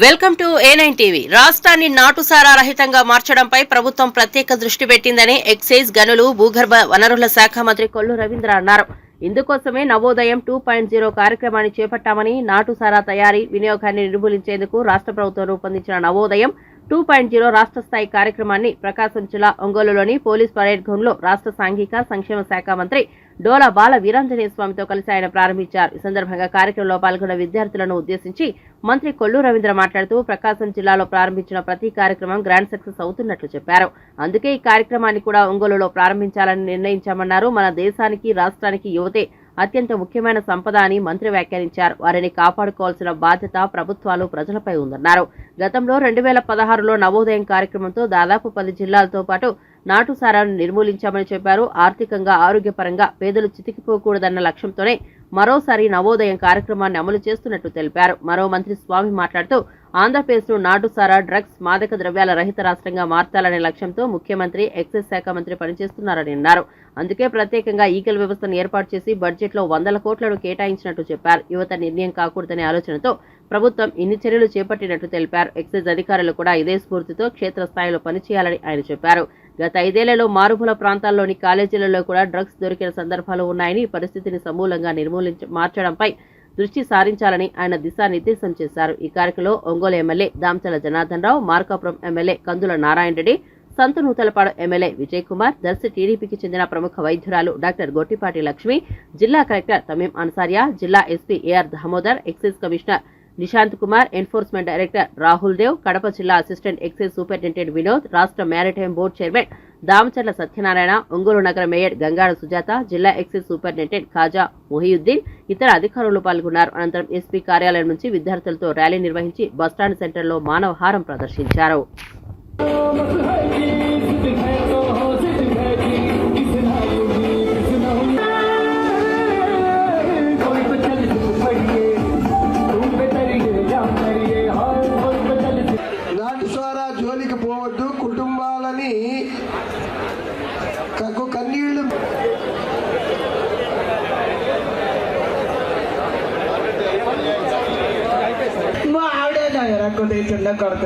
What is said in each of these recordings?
Welcome to A nine TV రాష్ట్రాన్ని నాటుసారా రహితంగా మార్చడంపై ప్రభుత్వం ప్రత్యేక దృష్టి పెట్టిందని ఎక్సైజ్ గనులు భూగర్భ వనరుల శాఖ మంత్రి కొల్లు రవీంద్ర అన్నారు. ఇందుకోసమే నవోదయం టూ పాయింట్ జీరో కార్యక్రమాన్ని చేపట్టామని నాటుసారా తయారీ వినియోగాన్ని నిర్మూలించేందుకు రాష్ట్ర ప్రభుత్వం రూపొందించిన నవోదయం టూ పాయింట్ జీరో రాష్ట్ర స్థాయి కార్యక్రమాన్ని ప్రకాశం జిల్లా ఒంగోలులోని పోలీస్ పరేడ్ గ్రౌండ్లో రాష్ట్ర సాంఘిక సంక్షేమ శాఖ మంత్రి డోలా బాల వీరాంజనేయ స్వామితో కలిసి ఆయన ప్రారంభించారు. ఈ సందర్భంగా కార్యక్రమంలో పాల్గొన్న విద్యార్థులను ఉద్దేశించి మంత్రి కొల్లు రవీంద్ర మాట్లాడుతూ ప్రకాశం జిల్లాలో ప్రారంభించిన ప్రతి కార్యక్రమం గ్రాండ్ సక్సెస్ అవుతున్నట్లు చెప్పారు. అందుకే ఈ కార్యక్రమాన్ని కూడా ఒంగోలులో ప్రారంభించాలని నిర్ణయించామన్నారు. మన దేశానికి రాష్ట్రానికి యువతే అత్యంత ముఖ్యమైన సంపద అని మంత్రి వ్యాఖ్యానించారు. వారిని కాపాడుకోవాల్సిన బాధ్యత ప్రభుత్వాలు ప్రజలపై ఉందన్నారు. గతంలో రెండు వేల పదహారులో నవోదయం కార్యక్రమంతో దాదాపు పది జిల్లాలతో పాటు నాటు సారాన్ని నిర్మూలించామని చెప్పారు. ఆర్థికంగా ఆరోగ్యపరంగా పేదలు చితికిపోకూడదన్న లక్ష్యంతోనే మరోసారి నవోదయం కార్యక్రమాన్ని అమలు చేస్తున్నట్టు తెలిపారు. మరో మంత్రి స్వామి మాట్లాడుతూ ఆంధ్రప్రదేశ్ను నాటుసారా డ్రగ్స్ మాదక ద్రవ్యాల రహిత రాష్ట్రంగా మార్చాలనే లక్ష్యంతో ముఖ్యమంత్రి ఎక్సైజ్ శాఖ మంత్రి పనిచేస్తున్నారని అన్నారు. అందుకే ప్రత్యేకంగా ఈగల్ వ్యవస్థను ఏర్పాటు చేసి బడ్జెట్లో వందల కోట్లను కేటాయించినట్టు చెప్పారు. యువత నిర్ణయం కాకూడదనే ఆలోచనతో ప్రభుత్వం ఇన్ని చర్యలు చేపట్టినట్టు తెలిపారు. ఎక్సైజ్ అధికారులు కూడా ఇదే స్ఫూర్తితో క్షేత్రస్థాయిలో పనిచేయాలని ఆయన చెప్పారు. గత ఐదేళ్ళలో మారుమూల ప్రాంతాల్లోని కాలేజీలలో కూడా డ్రగ్స్ దొరికిన సందర్భాలు ఉన్నాయని ఈ పరిస్థితిని సమూలంగా నిర్మూలించ మార్చడంపై దృష్టి సారించాలని ఆయన దిశానిర్దేశం చేశారు. ఈ కార్యక్రమంలో Ongole MLA Damachala Janardhan Rao Markapuram MLA Kandula Narayana Reddy Santhanuthalapadu MLA Vijay Kumar Darsi టీడీపీకి చెందిన ప్రముఖ వైద్యురాలు డాక్టర్ గొట్టిపాటి లక్ష్మి జిల్లా కలెక్టర్ తమీం అన్సారియా జిల్లా SP AR Damodar excise commissioner Nishant Kumar enforcement director Rahul Dev Kadapa జిల్లా అసిస్టెంట్ ఎక్సైజ్ సూపరింటెండెంట్ వినోద్ రాష్ట్ర maritime board chairman Damacharla Satyanarayana Ongole నగర mayor Gangada Sujatha జిల్లా excise superintendent Khaja Mohiuddin ఇతర అధికారులు పాల్గొన్నారు. అనంతరం ఎస్పీ కార్యాలయం నుంచి విద్యార్థులతో ర్యాలీ నిర్వహించి బస్టాండ్ సెంటర్లో మానవహారం ప్రదర్శించారు.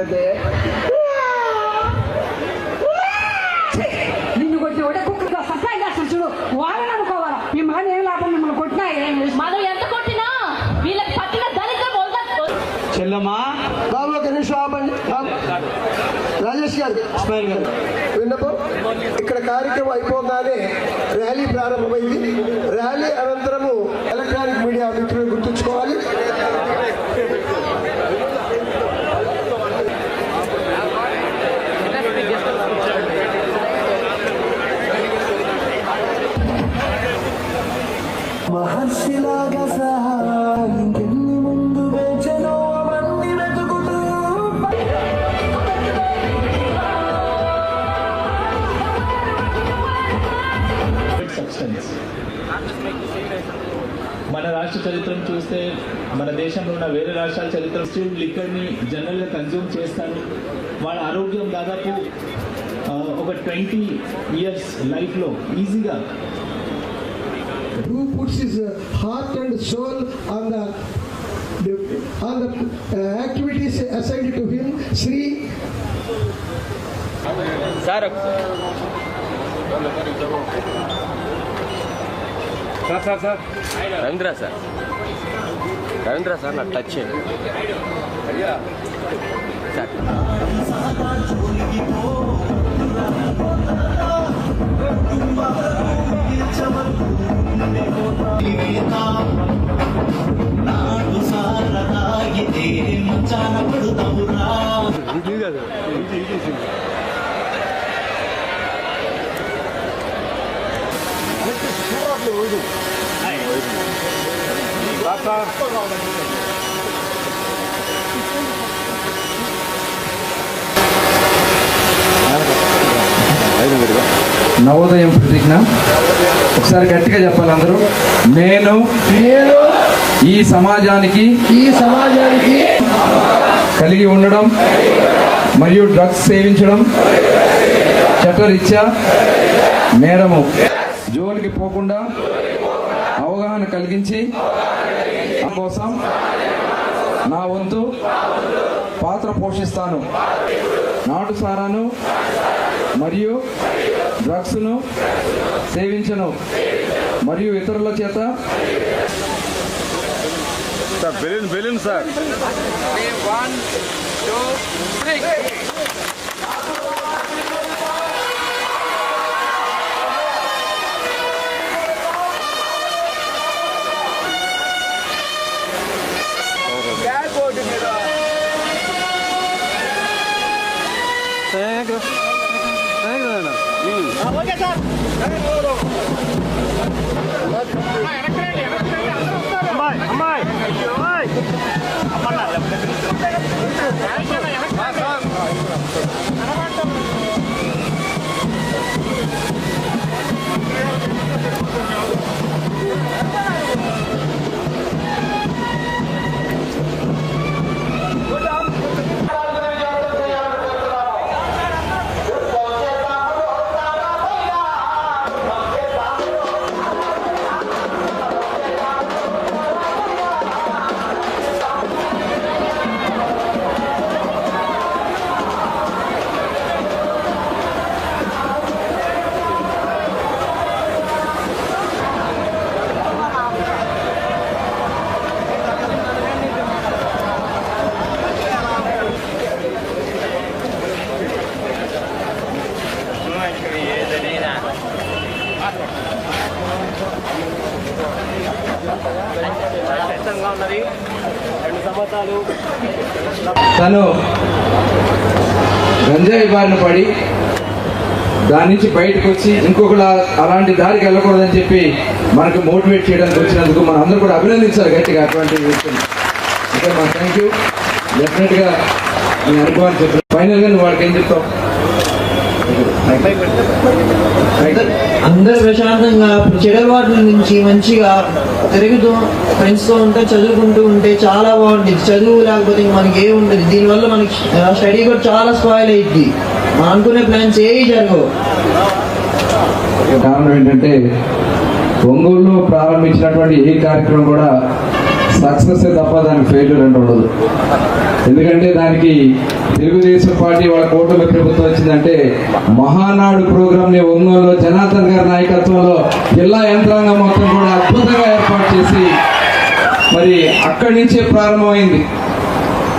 కొడుతుంది నిన్ను కొట్టిన ఒకటే కుక్కగా సప్లై చేస్తాను చూడు. వాళ్ళని అనుకోవాలా? మీ మాట ఏం లాభం మిమ్మల్ని కొట్టినా ఏం లేదు. మనం ఎంత కొట్టినా వీళ్ళకి పట్టిన దరిద్రం వదలదు చెల్లమ్మా. బాబు ఒక నిమిషం ఆపండి. ఆపు. రాజేష్ గారు. ఇస్మాయిల్ గారు. విన్నపం? ఇక్కడ కార్యక్రమం అయిపోగానే ర్యాలీ ప్రారంభమైంది. ర్యాలీ అనంతరము ఎలక్ట్రానిక్ మీడియా మిత్రులు గుర్తుంచుకోవాలి. దేశంలో ఉన్న వేరే రాష్ట్రాల చరిత్ర స్టిల్ లిక్కర్ని జనరల్గా కన్జ్యూమ్ చేస్తారు. వాళ్ళ ఆరోగ్యం దాదాపు ఒక ట్వంటీ ఇయర్స్ లైఫ్లో ఈజీగా who puts his uh, heart and soul on the, the on the uh, activities assigned to him Sri? Ravindra sir Ravindra sir నాకు టచ్ చేయండి నవోదయం ప్రతిజ్ఞ. ఒకసారి గట్టిగా చెప్పాలి అందరూ. నేను నేను ఈ సమాజానికి ఈ సమాజానికి కలిగి ఉండడం మరియు డ్రగ్స్ సేవించడం చట్టరీత్యా నేరము. జోలికి పోకుండా అవగాహన కలిగించి కోసం నా వంతు పాత్ర పోషిస్తాను. నాటు సారాను మరియు డ్రగ్స్ను సేవించను మరియు ఇతరుల చేత sir balloon balloon sir thank you thank you madam okay sir అమ్మాయి అమ్మాయి అమ్మాయి అమ్మ దాని నుంచి బయటకు వచ్చి ఇంకొకలా అలాంటి దారికి వెళ్ళకూడదని చెప్పి మనకు మోటివేట్ చేయడానికి వచ్చినందుకు మనం అందరూ కూడా అభినందించాలి గట్టిగా అటువంటి ఓకే మా థ్యాంక్ యూ డెఫినెట్గా మీ అనుభవాన్ని చెప్పారు ఫైనల్గా నువ్వు వాళ్ళకి ఏం చెప్తావు? అందరు ప్రశాంతంగా చెడు నుంచి మంచిగా తిరుగుతూ ఫ్రెండ్స్తో ఉంటే చదువుకుంటూ ఉంటే చాలా బాగుంటుంది. చదువు లేకపోతే మనకి ఏ ఉండదు. దీనివల్ల మనకి స్టడీ కూడా చాలా స్పాయిల్ అయ్యింది మనం అనుకునే ప్లాన్స్ ఏ జరగవు. కారణం ఏంటంటే ఒంగోలులో ప్రారంభించినటువంటి ఏ కార్యక్రమం కూడా సక్సెస్ తప్ప దానికి ఫెయిల్యూర్ అంటే ఉండదు. ఎందుకంటే దానికి తెలుగుదేశం పార్టీ వాళ్ళ కూటమి ప్రభుత్వం వచ్చిందంటే మహానాడు ప్రోగ్రామ్ని ఒంగోలులో జనార్దన్ గారి నాయకత్వంలో జిల్లా యంత్రాంగం మొత్తం కూడా అద్భుతంగా ఏర్పాటు చేసి మరి అక్కడి నుంచే ప్రారంభమైంది.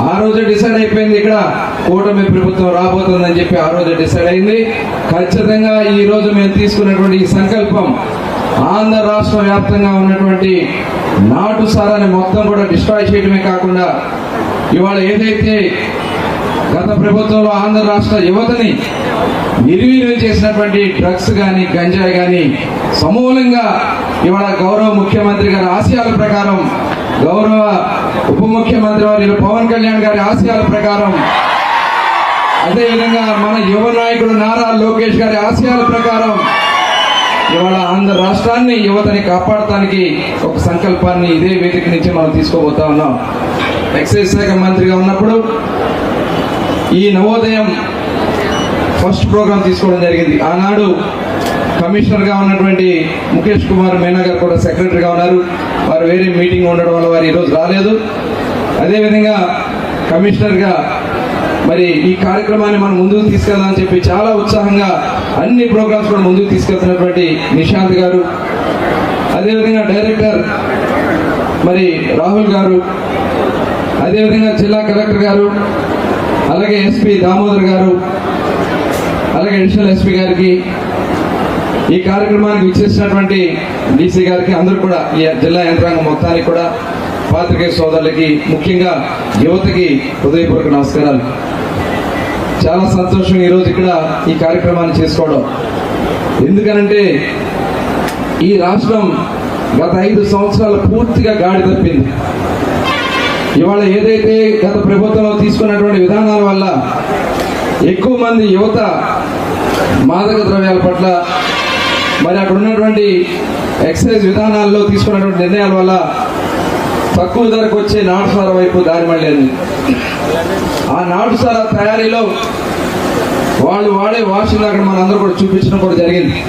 ఆ రోజు డిసైడ్ అయిపోయింది ఇక్కడ కూటమి ప్రభుత్వం రాబోతుందని చెప్పి ఆ రోజు డిసైడ్ అయింది. ఖచ్చితంగా ఈ రోజు మేము తీసుకున్నటువంటి ఈ సంకల్పం ఆంధ్ర రాష్ట్ర వ్యాప్తంగా ఉన్నటువంటి నాటు సారాన్ని మొత్తం కూడా డిస్ట్రాయ్ చేయడమే కాకుండా ఇవాళ ఏదైతే గత ప్రభుత్వంలో ఆంధ్ర రాష్ట్ర యువతని నిర్వీర్యం చేసినటువంటి డ్రగ్స్ కానీ గంజాయి కానీ సమూలంగా ఇవాళ గౌరవ ముఖ్యమంత్రి గారి ఆశయాల ప్రకారం గౌరవ ఉప ముఖ్యమంత్రి వారి పవన్ కళ్యాణ్ గారి ఆశయాల ప్రకారం అదేవిధంగా మన యువ నాయకుడు నారా లోకేష్ గారి ఆశయాల ప్రకారం ఇవాళ ఆంధ్ర రాష్ట్రాన్ని యువతని కాపాడటానికి ఒక సంకల్పాన్ని ఇదే వేదిక నుంచి మనం తీసుకోబోతా ఉన్నాం. ఎక్సైజ్ శాఖ మంత్రిగా ఉన్నప్పుడు ఈ నవోదయం ఫస్ట్ ప్రోగ్రామ్ తీసుకోవడం జరిగింది. ఆనాడు కమిషనర్గా ఉన్నటువంటి ముఖేష్ కుమార్ మీనా గారు కూడా సెక్రటరీగా ఉన్నారు. వారు వేరే మీటింగ్ ఉండడం వల్ల వారు ఈరోజు రాలేదు. అదేవిధంగా కమిషనర్గా మరి ఈ కార్యక్రమాన్ని మనం ముందుకు తీసుకెళ్దామని చెప్పి చాలా ఉత్సాహంగా అన్ని ప్రోగ్రామ్స్ కూడా ముందుకు తీసుకెళ్తున్నటువంటి నిశాంత్ గారు. అదేవిధంగా డైరెక్టర్ మరి రాహుల్ గారు అదేవిధంగా జిల్లా కలెక్టర్ గారు అలాగే ఎస్పీ దామోదర్ గారు అలాగే అడిషనల్ ఎస్పీ గారికి ఈ కార్యక్రమానికి విచ్చేసినటువంటి డీసీ గారికి అందరూ కూడా ఈ జిల్లా యంత్రాంగం మొత్తానికి కూడా పాత్రికేయ సోదరులకి ముఖ్యంగా యువతకి హృదయపూర్వక నమస్కారాలు. చాలా సంతోషం ఈరోజు ఇక్కడ ఈ కార్యక్రమాన్ని చేసుకోవడం. ఎందుకనంటే ఈ రాష్ట్రం గత ఐదు సంవత్సరాలు పూర్తిగా గాడి తప్పింది. ఇవాళ ఏదైతే గత ప్రభుత్వంలో తీసుకున్నటువంటి విధానాల వల్ల ఎక్కువ మంది యువత మాదక ద్రవ్యాల పట్ల మరి అక్కడ ఉన్నటువంటి ఎక్సైజ్ విధానాల్లో తీసుకున్నటువంటి నిర్ణయాల వల్ల తక్కువ ధరకు వచ్చే నాటుసార వైపు దారి మళ్ళీ ఆ నాటుసార తయారీలో వాళ్ళు వాడే వాషింగ్ అక్కడ మనందరూ కూడా చూపించడం కూడా జరిగింది.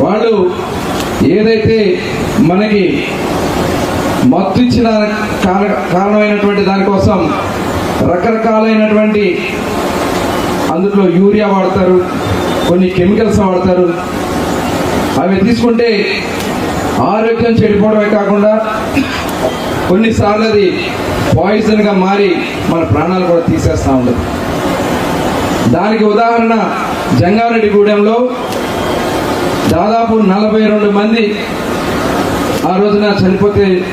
వాళ్ళు ఏదైతే మనకి మత్తు ఇచ్చిన కారణమైనటువంటి దానికోసం రకరకాలైనటువంటి అందులో యూరియా వాడతారు కొన్ని కెమికల్స్ వాడతారు. అవి తీసుకుంటే ఆరోగ్యం చెడిపోవడమే కాకుండా కొన్నిసార్లు అది పాయిజన్గా మారి మన ప్రాణాలు కూడా తీసేస్తూ ఉండదు. దానికి ఉదాహరణ జంగారెడ్డిగూడెంలో దాదాపు నలభై రెండు మంది ఆ రోజున చనిపోతే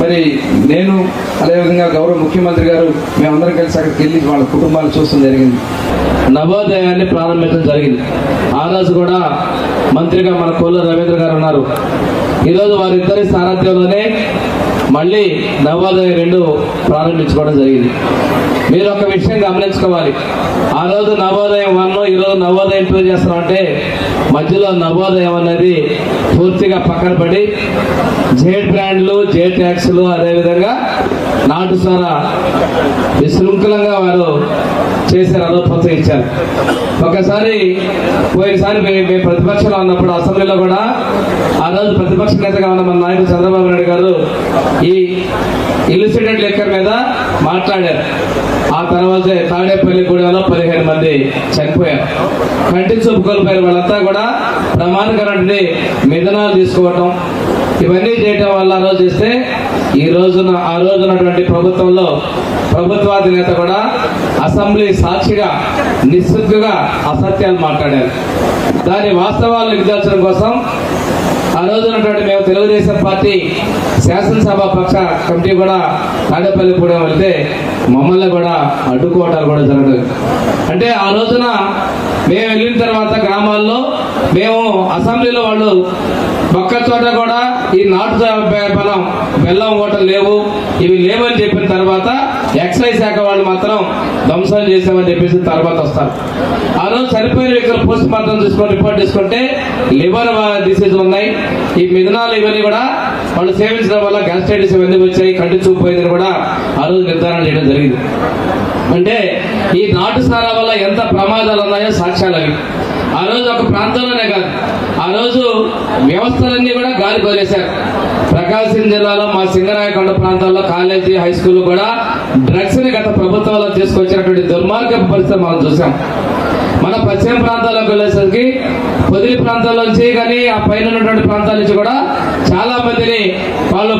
మరి నేను అదేవిధంగా గౌరవ ముఖ్యమంత్రి గారు మేమందరం కలిసి అక్కడికి వెళ్ళి వాళ్ళ కుటుంబాలు చూడడం జరిగింది. నవోదయాన్ని ప్రారంభించడం జరిగింది. ఆ రోజు కూడా మంత్రిగా మన కోళ్ళ రవీంద్ర గారు ఉన్నారు. ఈరోజు వారిద్దరి సారథ్యంలోనే మళ్ళీ నవోదయం రెండు ప్రారంభించుకోవడం జరిగింది. మీరు ఒక విషయం గమనించుకోవాలి. ఆ రోజు నవోదయం వన్ ఈరోజు నవోదయం టూ చేస్తున్నామంటే మధ్యలో నవోదయం అనేది పూర్తిగా పక్కన పడి జేడ్ బ్రాండ్లు జే ట్యాక్స్లు అదేవిధంగా నాటు సారా విశృంఖలంగా వారు చేశారు అదో ప్రోత్సహించారు. ఒకసారి పోయినసారి మేము ప్రతిపక్షంలో ఉన్నప్పుడు అసెంబ్లీలో కూడా ఆ రోజు ప్రతిపక్ష నేతగా ఉన్న మన నాయకుడు చంద్రబాబు నాయుడు గారు ఈ ఇల్లుసిడెంట్ లెక్కర్ మీద మాట్లాడారు. ఆ తర్వాత తాడేపల్లి గూడెంలో పదిహేను మంది చనిపోయారు. కంటి చూపు కోల్పోయారు వాళ్ళంతా కూడా ప్రమాదకరమైన మిథనాలు తీసుకోవటం. ఇవన్నీ చేయటం వల్ల ఆ రోజు చేస్తే ఈ రోజున ఆ రోజునటువంటి ప్రభుత్వంలో ప్రభుత్వాధినేత కూడా అసెంబ్లీ సాక్షిగా నిస్సిగ్గుగా అసత్యాలు మాట్లాడారు. దాని వాస్తవాలు నిర్దాల్చడం కోసం ఆ రోజునటువంటి మేము తెలుగుదేశం పార్టీ శాసనసభ పక్ష కమిటీ కూడా తాడేపల్లి కూడా వెళ్తే మమ్మల్ని కూడా అడ్డుకోవటాలు కూడా జరగలేదు. అంటే ఆ రోజున మేము వెళ్ళిన తర్వాత గ్రామాల్లో మేము అసెంబ్లీలో వాళ్ళు ఒక్క చోట కూడా ఈ నాటు బలం బెల్లం బెల్లం ఓటలు లేవు. ఇవి లేవని చెప్పిన తర్వాత ఎక్సైజ్ శాఖ వాళ్ళు మాత్రం ధ్వంసం చేసామని చెప్పేసి తర్వాత వస్తారు. ఆ రోజు చనిపోయిన వ్యక్తులు పోస్ట్ మార్టం తీసుకొని రిపోర్ట్ తీసుకుంటే లివర్ డిసీజ్ ఉన్నాయి. ఈ మిథనాలు ఇవన్నీ కూడా వాళ్ళు సేవించడం వల్ల గ్యాస్ట్రైటిస్ ఎందుకు వచ్చాయి కంటి చూపు పోయిందని కూడా ఆ రోజు నిర్ధారణ చేయడం జరిగింది. అంటే ఈ నాటు సారా వల్ల ఎంత ప్రమాదాలు ఉన్నాయో సాక్ష్యాలు అవి. ఆ రోజు ఒక ప్రాంతంలోనే కాదు. ఆ రోజు వ్యవస్థలన్నీ కూడా గాలి కొలేశారు ప్రకాశం జిల్లాలో మా సింగరాయకొండ ప్రాంతాల్లో కాలేజీ హై స్కూల్ కూడా డ్రగ్స్ని గత ప్రభుత్వంలో తీసుకొచ్చినటువంటి దుర్మార్గ పరిస్థితి మనం చూసాం మన పశ్చిమ ప్రాంతాల్లోకి వెళ్ళేసరికి పొదిలి ప్రాంతాల్లోంచి కానీ ఆ పైన ఉన్నటువంటి ప్రాంతాల నుంచి కూడా చాలా మందిని వాళ్ళు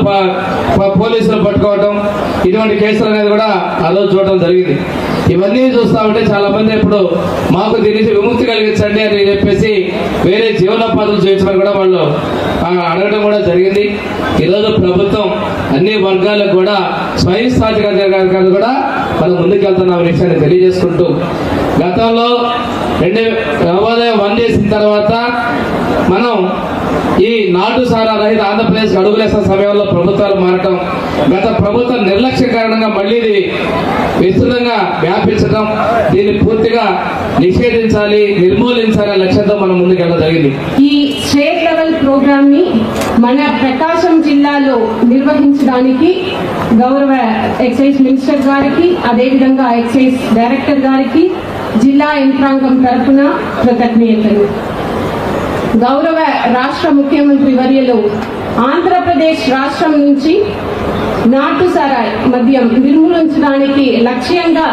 పోలీసులు పట్టుకోవటం ఇటువంటి కేసులు అనేది కూడా ఆ రోజు చూడటం జరిగింది. ఇవన్నీ చూస్తా ఉంటే చాలా మంది ఇప్పుడు మాకు దీని నుంచి విముక్తి కలిగించండి అని చెప్పేసి వేరే జీవనోపాధులు చేయించడం కూడా వాళ్ళు అడగడం కూడా జరిగింది. ఈరోజు ప్రభుత్వం అన్ని వర్గాలకు కూడా స్వయం స్థానిక కూడా మనం ముందుకెళ్తున్న విషయాన్ని తెలియజేసుకుంటూ గతంలో రెండు నవోదయం వన్ చేసిన తర్వాత మనం ఈ నాటు సారా రహిత ఆంధ్రప్రదేశ్ అడుగులేసిన సమయంలో ప్రభుత్వాలు మారటం గత ప్రభుత్వ నిర్లక్ష్య కారణంగా మళ్ళీ ఇది విస్తృతంగా వ్యాపించడం దీన్ని పూర్తిగా నిషేధించాలి నిర్మూలించాలనే లక్ష్యంతో మనం ముందుకెళ్ళడం జరిగింది. ఈ స్టేట్ లెవెల్ ప్రోగ్రామ్ని మన ప్రకాశం జిల్లాలో నిర్వహించడానికి గౌరవ ఎక్సైజ్ మినిస్టర్ గారికి అదేవిధంగా ఎక్సైజ్ డైరెక్టర్ గారికి జిల్లా యంత్రాంగం తరఫున కృతజ్ఞతలు. గౌరవ రాష్ట్ర ముఖ్యమంత్రి వర్యులు ఆంధ్రప్రదేశ్ రాష్ట్రం నుంచి నాటు సారాయ్ మద్యం నిర్మూలించడానికి లక్ష్యంగా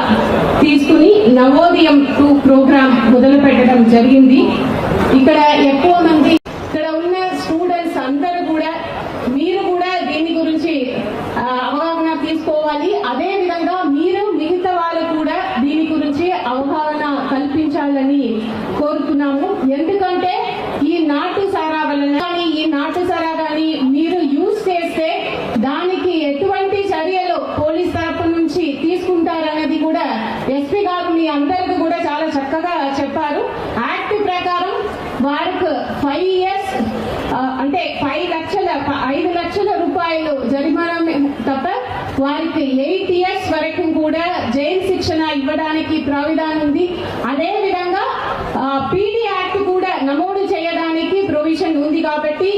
తీసుకుని నవోదయం టూ ప్రోగ్రాం మొదలు పెట్టడం జరిగింది. ఇక్కడ ఎక్కువ మంది ఇక్కడ ఉన్న స్టూడెంట్స్ అందరూ కూడా మీరు కూడా దీని గురించి ఆ, అవగాహన తీసుకోవాలి అదే విధంగా మీరు మిగతా వాళ్ళు కూడా దీని గురించి అవగాహన ఉండాలని కోరుతున్నాము. ఎందుకంటే ఈ నాటు సారా వలన కానీ ఈ నాటు సారా కానీ మీరు యూజ్ చేస్తే దానికి ఎటువంటి చర్యలు పోలీస్ తరపు నుంచి తీసుకుంటారనేది కూడా ఎస్పీ గారు మీ అందరికి కూడా చాలా చక్కగా చెప్పారు. యాక్ట్ ప్రకారం వారికి ఫైవ్ ఇయర్స్ అంటే ఫైవ్ లక్షల ఐదు లక్షల రూపాయలు జరిమానా తప్ప వారికి ఎయిట్ ఇయర్స్ వరకు కూడా జైలు శిక్షణ ఇవ్వడానికి ప్రావిధానం ఉంది. అదే విధంగా పీడీ యాక్ట్ కూడా నమోదు చేయడానికి ప్రొవిజన్ ఉంది కాబట్టి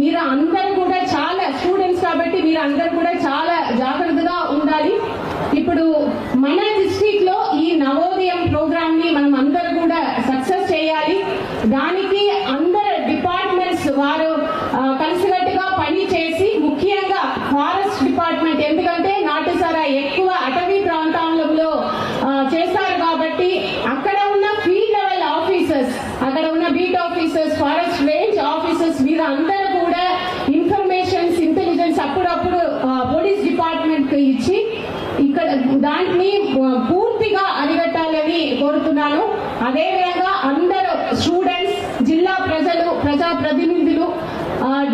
మీరు అందరూ కూడా చాలా స్టూడెంట్స్ మీరందరూ కూడా చాలా జాగ్రత్తగా ఉండాలి. ఇప్పుడు మన డిస్ట్రిక్ట్లో ఈ నవోదయం ప్రోగ్రామ్ని మనం అందరూ కూడా సక్సెస్ చేయాలి దానికి అందరు డిపార్ట్మెంట్స్ వారు ఆ, కలిసికట్టుగా పని చేసి ముఖ్యంగా ఫారెస్ట్ డిపార్ట్మెంట్ ఎందుకంటే నాటుసారా ఎక్కువ అటవీ ప్రాంతాలలో దాంట్ని పూర్తిగా అరికట్టాలని కోరుతున్నాను అదేవిధంగా అందరూ స్టూడెంట్స్ జిల్లా ప్రజలు ప్రజా ప్రతినిధులు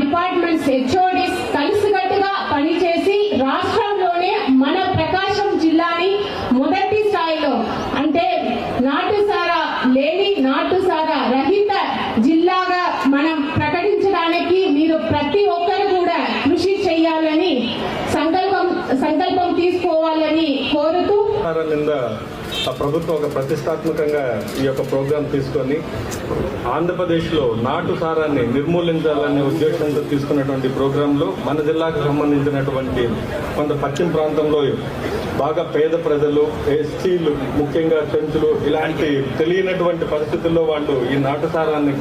డిపార్ట్మెంట్స్ హెచ్ఓడిస్ కలిసికట్టుగా పనిచేసి రాష్ట్రంలోనే మన ప్రకాశం జిల్లాని మొదటి స్థాయిలో అంటే నాటుసారా లేని నాటుసారా రహిత జిల్లాగా మనం ప్రకటించడానికి మీరు ప్రతి ఒక్కరు కూడా కృషి చేయాలని సంకల్పం సంకల్పం తీసుకోవాలని కోరుతూ ఆ ప్రభుత్వం ఒక ప్రతిష్టాత్మకంగా ఈ యొక్క ప్రోగ్రాం తీసుకొని ఆంధ్రప్రదేశ్లో నాటు సారాన్ని నిర్మూలించాలనే ఉద్దేశంతో తీసుకున్నటువంటి ప్రోగ్రాంలో మన జిల్లాకు సంబంధించినటువంటి కొంత పశ్చిమ ప్రాంతంలో బాగా పేద ప్రజలు ఎస్టీలు ముఖ్యంగా చెంచులు ఇలాంటి తెలియనటువంటి పరిస్థితుల్లో వాళ్ళు ఈ నాటు సారాన్ని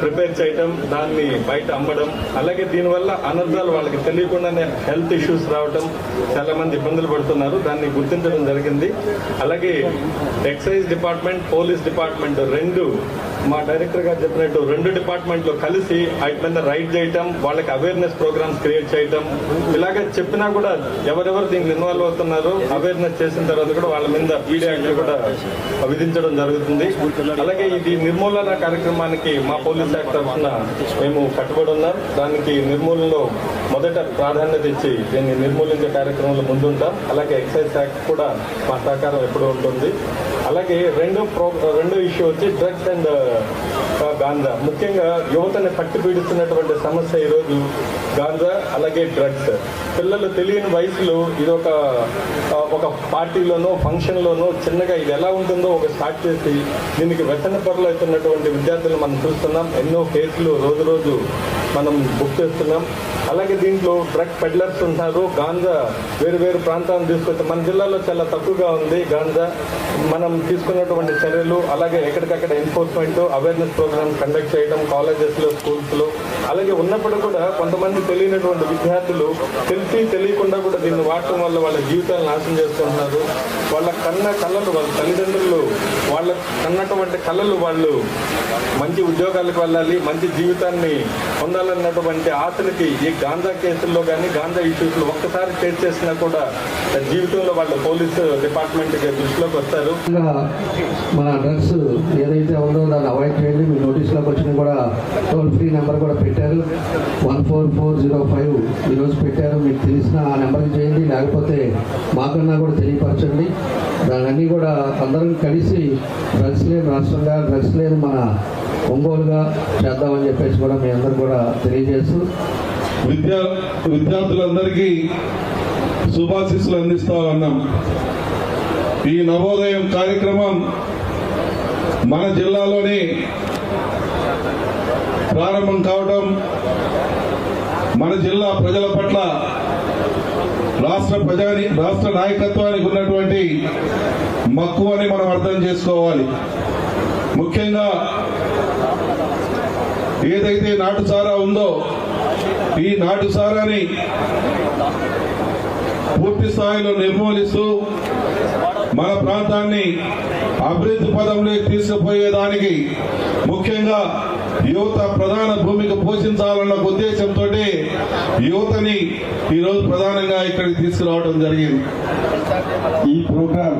ప్రిపేర్ చేయటం దాన్ని బయట అమ్మడం అలాగే దీనివల్ల అనర్థాలు వాళ్ళకి తెలియకుండానే హెల్త్ ఇష్యూస్ రావటం చాలా మంది ఇబ్బందులు పడుతున్నారు. దాన్ని గుర్తించడం జరిగింది. అలాగే ఎక్సైజ్ డిపార్ట్మెంట్ పోలీస్ డిపార్ట్మెంట్ రెండు మా డైరెక్టర్ గారు చెప్పినట్టు రెండు డిపార్ట్మెంట్లు కలిసి వాటి మీద రైడ్ చేయటం వాళ్ళకి అవేర్నెస్ ప్రోగ్రామ్స్ క్రియేట్ చేయటం ఇలాగ చెప్పినా కూడా ఎవరెవరు దీనికి ఇన్వాల్వ్ అవుతున్నారు అవేర్నెస్ చేసిన తర్వాత కూడా వాళ్ళ మీద పీడీ యాక్ట్ కూడా విధించడం జరుగుతుంది. అలాగే ఇది నిర్మూలన కార్యక్రమానికి మా పోలీస్ శాఖ తరఫున మేము కట్టుబడి ఉన్నాం. దానికి నిర్మూలనలో మొదట ప్రాధాన్యత ఇచ్చి దీన్ని నిర్మూలించే కార్యక్రమంలో ముందుంటాం. అలాగే ఎక్సైజ్ శాఖ కూడా మా సహకారం ఎప్పుడూ ఉంటుంది. అలాగే రెండో ప్రో రెండో ఇష్యూ వచ్చి డ్రగ్స్ అండ్ గాంజా ముఖ్యంగా యువతని పట్టుపీడిస్తున్నటువంటి సమస్య ఈరోజు గాంజా అలాగే డ్రగ్స్ పిల్లలు తెలియని వయసులో ఇది ఒక ఒక పార్టీలోనో ఫంక్షన్లోనో చిన్నగా ఇది ఎలా ఉంటుందో ఒక స్టార్ట్ చేసి దీనికి వ్యసన పరులు అవుతున్నటువంటి విద్యార్థులు మనం చూస్తున్నాం. ఎన్నో కేసులు రోజు రోజు మనం బుక్ చేస్తున్నాం. అలాగే దీంట్లో డ్రగ్ పెడ్లర్స్ ఉంటారు గాంజా వేరు వేరు ప్రాంతాలను తీసుకొచ్చి మన జిల్లాలో చాలా తక్కువగా ఉంది గాంజా. మనం తీసుకున్నటువంటి చర్యలు అలాగే ఎక్కడికక్కడ ఎన్ఫోర్స్మెంట్ అవేర్నెస్ ప్రోగ్రామ్ కండక్ట్ చేయడం కాలేజెస్లో స్కూల్స్లో అలాగే ఉన్నప్పుడు కూడా కొంతమంది తెలియనటువంటి విద్యార్థులు తెలిసి తెలియకుండా కూడా దీన్ని వాడటం వల్ల వాళ్ళ జీవితాలు నాశనం చేసుకుంటున్నారు వాళ్ళ కన్న కళలు వాళ్ళ తల్లిదండ్రులు వాళ్ళ కన్నటువంటి కళలు వాళ్ళు మంచి ఉద్యోగాలకు వెళ్ళాలి మంచి జీవితాన్ని ఉండాలన్నటువంటి ఆశలకి ఈ గాంజా కేసుల్లో కానీ గాంజా ఇష్యూస్లో ఒక్కసారి టేస్ట్ చేసినా కూడా జీవితంలో వాళ్ళు పోలీసు డిపార్ట్మెంట్కి దృష్టిలోకి వస్తారు. మన డ్రగ్స్ ఏదైతే ఉందో దాన్ని అవాయిడ్ చేయండి. మీ నోటీస్లోకి వచ్చిన కూడా టోల్ ఫ్రీ నెంబర్ కూడా పెట్టారు. One four four zero five ఈరోజు పెట్టారు. మీకు తెలిసిన ఆ నెంబర్కి చేయండి. లేకపోతే మాకన్నా కూడా తెలియపరచండి. దాన్ని కూడా అందరం కలిసి డ్రగ్స్ లేని రాష్ట్రంగా డ్రగ్స్ లేని మన ఒంగోలుగా చేద్దామని చెప్పేసి కూడా మీ అందరు కూడా తెలియజేస్తూ విద్యా విద్యార్థులందరికీ శుభాశీస్సులు అందిస్తా ఉన్నాం. ఈ నవోదయం కార్యక్రమం మన జిల్లాలోని ప్రారంభం కావడం మన జిల్లా ప్రజల పట్ల రాష్ట్ర ప్రజాని రాష్ట్ర నాయకత్వానికి ఉన్నటువంటి మక్కువని మనం అర్థం చేసుకోవాలి. ముఖ్యంగా ఏదైతే నాటుసారా ఉందో ఈ నాటుసారాని పూర్తి స్థాయిలో నిర్మూలిస్తూ మన ప్రాంతాన్ని అభివృద్ధి పదంలోకి తీసుకుపోయేదానికి ముఖ్యంగా యువత ప్రధాన భూమిక పోషించాలన్న ఉద్దేశంతో యువతని ఈరోజు ప్రధానంగా ఇక్కడికి తీసుకురావడం జరిగింది. ఈ ప్రోగ్రామ్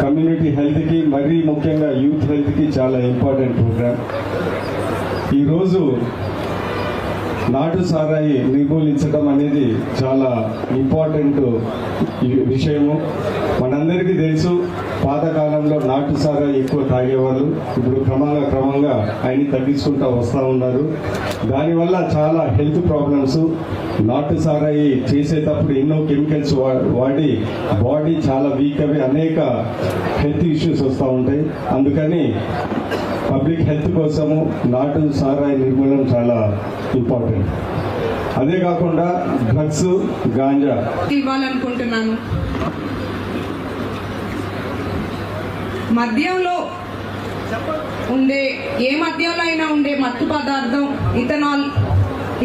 కమ్యూనిటీ హెల్త్కి మరీ ముఖ్యంగా యూత్ హెల్త్కి చాలా ఇంపార్టెంట్ ప్రోగ్రామ్ ఈరోజు నాటు సారాయి నిర్మూలించడం అనేది చాలా ఇంపార్టెంట్ విషయము. మనందరికీ తెలుసు పాతకాలంలో నాటు సారాయి ఎక్కువ తాగేవారు. ఇప్పుడు క్రమంగా క్రమంగా ఆయన తగ్గించుకుంటూ వస్తూ ఉన్నారు. దానివల్ల చాలా హెల్త్ ప్రాబ్లమ్స్. నాటు సారాయి చేసేటప్పుడు ఎన్నో కెమికల్స్ వాడి బాడీ చాలా వీక్ అవి అనేక హెల్త్ ఇష్యూస్ వస్తూ ఉంటాయి. అందుకని పబ్లిక్ హెల్త్ కోసము నాటు సారాయి నిర్మూలన చాలా ఇంపార్టెంట్. అదే కాకుండా డ్రగ్స్ గాంజా. ఇవ్వాలనుకుంటున్నాను. మద్యంలో ఉండే ఏ మద్యంలో అయినా ఉండే మత్తు పదార్థం ఇథనాల్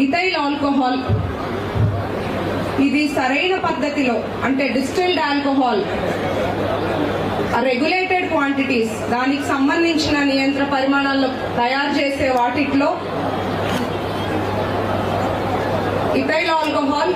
ఇథైల్ ఆల్కహాల్. ఇది సరైన పద్ధతిలో అంటే డిస్టిల్డ్ ఆల్కహాల్. రెగ్యులేటెడ్ క్వాంటిటీస్ దానికి సంబంధించిన నియంత్ర పరిమాణాల్లో తయారు చేసే వాటిట్లో ఇథైల్ ఆల్కహాల్